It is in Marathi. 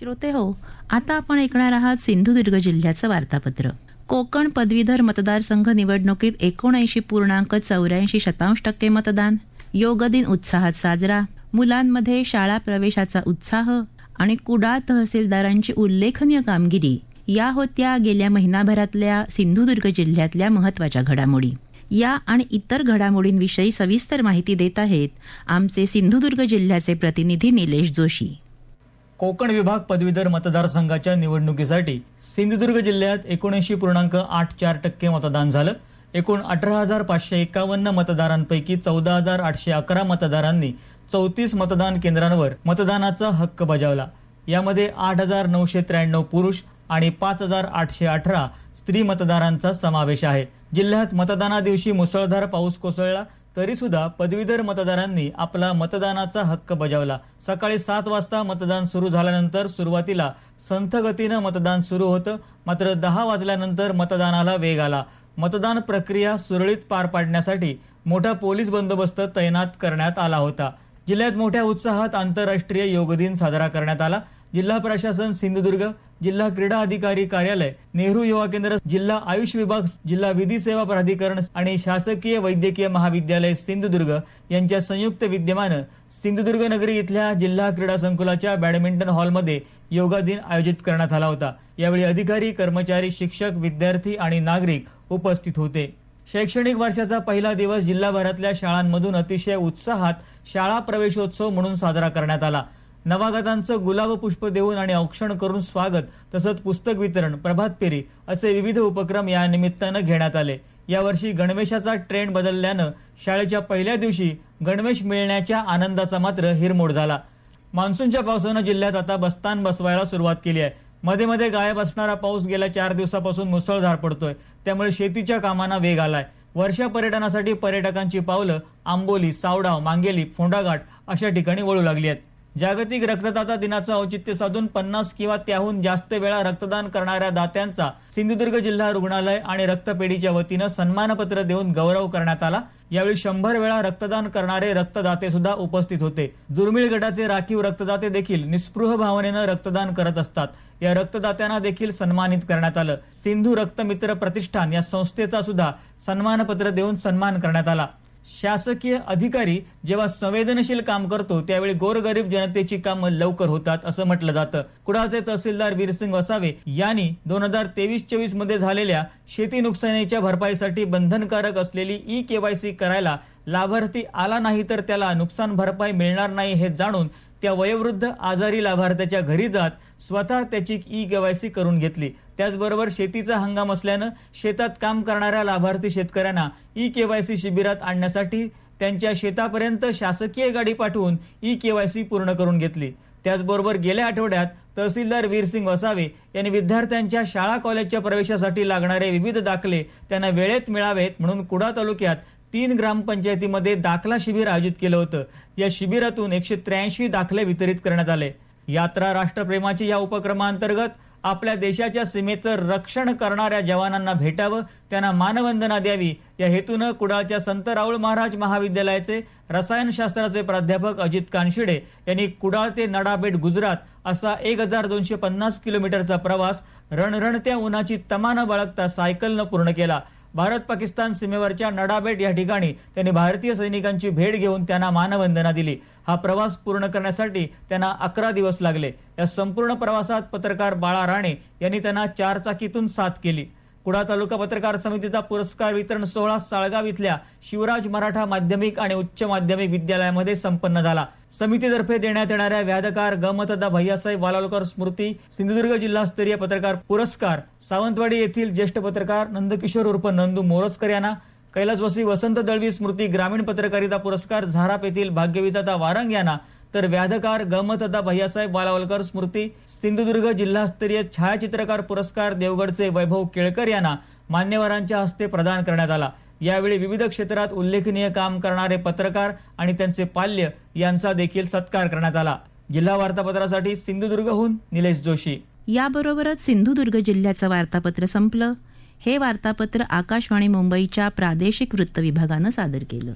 श्रोते हो. आता आपण ऐकणार आहात सिंधुदुर्ग जिल्ह्याचं वार्तापत्र. कोकण पदवीधर मतदारसंघ निवडणुकीत एकोणऐंशी पूर्णांक चौऱ्याऐंशी शतांश टक्के मतदान. योग दिन उत्साहात साजरा. मुलांमध्ये शाळा प्रवेशाचा उत्साह आणि कुडाळ तहसीलदारांची उल्लेखनीय कामगिरी. या होत्या गेल्या महिनाभरातल्या सिंधुदुर्ग जिल्ह्यातल्या महत्त्वाच्या घडामोडी. या आणि इतर घडामोडींविषयी सविस्तर माहिती देत आहेत आमचे सिंधुदुर्ग जिल्ह्याचे प्रतिनिधी निलेश जोशी. कोकण विभाग पदवीधर मतदारसंघाच्या निवडणुकीसाठी सिंधुदुर्ग जिल्ह्यात एकोणऐंशी पूर्णांक आठ चार टक्के मतदान झालं. एकूण अठरा हजार पाचशे एकावन्न मतदारांपैकी चौदा हजार आठशे अकरा मतदारांनी चौतीस मतदान केंद्रांवर मतदानाचा हक्क बजावला. यामध्ये आठ हजार नऊशे त्र्याण्णव पुरुष आणि पाच हजार आठशे अठरा स्त्री मतदारांचा समावेश आहे. जिल्ह्यात मतदाना दिवशी मुसळधार पाऊस कोसळला. तरीसुद्धा पदवीधर मतदारांनी आपला मतदानाचा हक्क बजावला. सकाळी सात वाजता मतदान सुरू झाल्यानंतर सुरुवातीला संथगतीनं मतदान सुरू होतं. मात्र दहा वाजल्यानंतर मतदानाला वेग आला. मतदान प्रक्रिया सुरळीत पार पाडण्यासाठी मोठा पोलीस बंदोबस्त तैनात करण्यात आला होता. जिल्ह्यात मोठ्या उत्साहात आंतरराष्ट्रीय योग दिन साजरा करण्यात आला. जिल्हा प्रशासन सिंधुदुर्ग जिल्हा क्रीडा अधिकारी कार्यालय नेहरू युवा केंद्र जिल्हा आयुष विभाग जिल्हा विधी सेवा प्राधिकरण आणि शासकीय वैद्यकीय महाविद्यालय सिंधुदुर्ग यांच्या संयुक्त विद्यमानं सिंधुदुर्ग नगरी इथल्या जिल्हा क्रीडा संकुलाच्या बॅडमिंटन हॉलमध्ये योगा दिन आयोजित करण्यात आला होता. यावेळी अधिकारी कर्मचारी शिक्षक विद्यार्थी आणि नागरिक उपस्थित होते. शैक्षणिक वर्षाचा पहिला दिवस जिल्हाभरातल्या शाळांमधून अतिशय उत्साहात शाळा प्रवेशोत्सव म्हणून साजरा करण्यात आला. नवागतांचं गुलाब पुष्प देऊन आणि औक्षण करून स्वागत तसंच पुस्तक वितरण प्रभात फेरी असे विविध उपक्रम या निमित्तानं घेण्यात आले. यावर्षी गणवेशाचा ट्रेंड बदलल्यानं शाळेच्या पहिल्या दिवशी गणवेश मिळण्याच्या आनंदाचा मात्र हिरमोड झाला. मान्सूनच्या पावसानं जिल्ह्यात आता बस्तान बसवायला सुरुवात केली आहे. मध्ये मध्ये गायब असणारा पाऊस गेल्या चार दिवसापासून मुसळधार पडतोय. त्यामुळे शेतीच्या कामांना वेग आलाय. वर्षा पर्यटनासाठी पर्यटकांची पावलं आंबोली सावडाव मांगेली फोंडाघाट अशा ठिकाणी वळू लागली आहेत. जागतिक रक्तदाता दिनाचं औचित्य साधून पन्नास किंवा त्याहून जास्त वेळा रक्तदान करणाऱ्या दात्यांचा सिंधुदुर्ग जिल्हा रुग्णालय आणि रक्तपेढीच्या वतीनं सन्मानपत्र देऊन गौरव करण्यात आला. यावेळी शंभर वेळा रक्तदान करणारे रक्तदाते सुद्धा उपस्थित होते. दुर्मिळ गटाचे राखीव रक्तदाते देखील निस्पृह भावनेनं रक्तदान करत असतात. या रक्तदात्यांना देखील सन्मानित करण्यात आलं. सिंधू रक्तमित्र प्रतिष्ठान या संस्थेचा सुद्धा सन्मानपत्र देऊन सन्मान करण्यात आला. शासकीय अधिकारी जेव्हा संवेदनशील काम करतो त्यावेळी गोरगरीब जनतेची कामं लवकर होतात असं म्हटलं जातं. कुडाळचे तहसीलदार वीरसिंग वसावे यांनी दोन हजार तेवीस चोवीसमध्ये झालेल्या शेती नुकसानीच्या भरपाईसाठी बंधनकारक असलेली ई केवायसी करायला लाभार्थी आला नाही तर त्याला नुकसान भरपाई मिळणार नाही हे जाणून त्या वयोवृद्ध आजारी लाभार्थ्याच्या घरी जात स्वतः त्याची ई केवायसी करून घेतली. त्याचबरोबर शेतीचा हंगाम असल्यानं शेतात काम करणाऱ्या लाभार्थी शेतकऱ्यांना ई केवायसी शिबिरात आणण्यासाठी त्यांच्या शेतापर्यंत शासकीय गाडी पाठवून ई केवायसी पूर्ण करून घेतली. त्याचबरोबर गेल्या आठवड्यात तहसीलदार वीरसिंग वसावे यांनी विद्यार्थ्यांच्या शाळा कॉलेजच्या प्रवेशासाठी लागणारे विविध दाखले त्यांना वेळेत मिळावेत म्हणून कुडा तालुक्यात तीन ग्रामपंचायतीमध्ये दाखला शिबिर आयोजित केलं होतं. या शिबिरातून एकशे त्र्याऐंशी दाखले वितरित करण्यात आले. यात्रा राष्ट्रप्रेमाची या उपक्रमांतर्गत आपल्या देशाच्या सीमेचं रक्षण करणाऱ्या जवानांना भेटावं त्यांना मानवंदना द्यावी. या हेतूनं कुडाळच्या संत राऊळ महाराज महाविद्यालयाचे रसायनशास्त्राचे प्राध्यापक अजित कानशिडे यांनी कुडाळ ते नडाबेट गुजरात असा एक हजार दोनशे पन्नास किलोमीटरचा प्रवास रणरणत्या उन्हाची तमा न बाळगता सायकलनं पूर्ण केला. भारत पाकिस्तान सीमेवरच्या नडाबेट या ठिकाणी त्यांनी भारतीय सैनिकांची भेट घेऊन त्यांना मानवंदना दिली. हा प्रवास पूर्ण करण्यासाठी त्यांना अकरा दिवस लागले. या संपूर्ण प्रवासात पत्रकार बाळा राणे यांनी त्यांना चारचाकीतून साथ केली. कुडा तालुका पत्रकार समितीचा पुरस्कार वितरण सोहळा साळगाव इथल्या शिवराज मराठा माध्यमिक आणि उच्च माध्यमिक विद्यालयामध्ये संपन्न झाला. समितीतर्फे देण्यात येणाऱ्या व्याधकार गमतदा भैयासाहेब वालालकर स्मृती सिंधुदुर्ग जिल्हास्तरीय पत्रकार पुरस्कार सावंतवाडी येथील ज्येष्ठ पत्रकार नंदकिशोर उर्फ नंदू मोरजकर यांना कैलासवासी वसंत दळवी स्मृती ग्रामीण पत्रकारिता पुरस्कार झाराप येथील भाग्यविधाता वारंग यांना तर व्याधकार गमतदा भैयासाहेब वालावलकर स्मृती सिंधुदुर्ग जिल्हास्तरीय छायाचित्रकार पुरस्कार देवगडचे वैभव केळकर यांना मान्यवरांच्या हस्ते प्रदान करण्यात आला. यावेळी विविध क्षेत्रात उल्लेखनीय काम करणारे पत्रकार आणि त्यांचे पाल्य यांचा देखील सत्कार करण्यात आला. जिल्हा वार्तापत्रासाठी सिंधुदुर्गहून निलेश जोशी. याबरोबरच सिंधुदुर्ग जिल्ह्याचं वार्तापत्र संपलं. हे वार्तापत्र आकाशवाणी मुंबईच्या प्रादेशिक वृत्त विभागानं सादर केलं.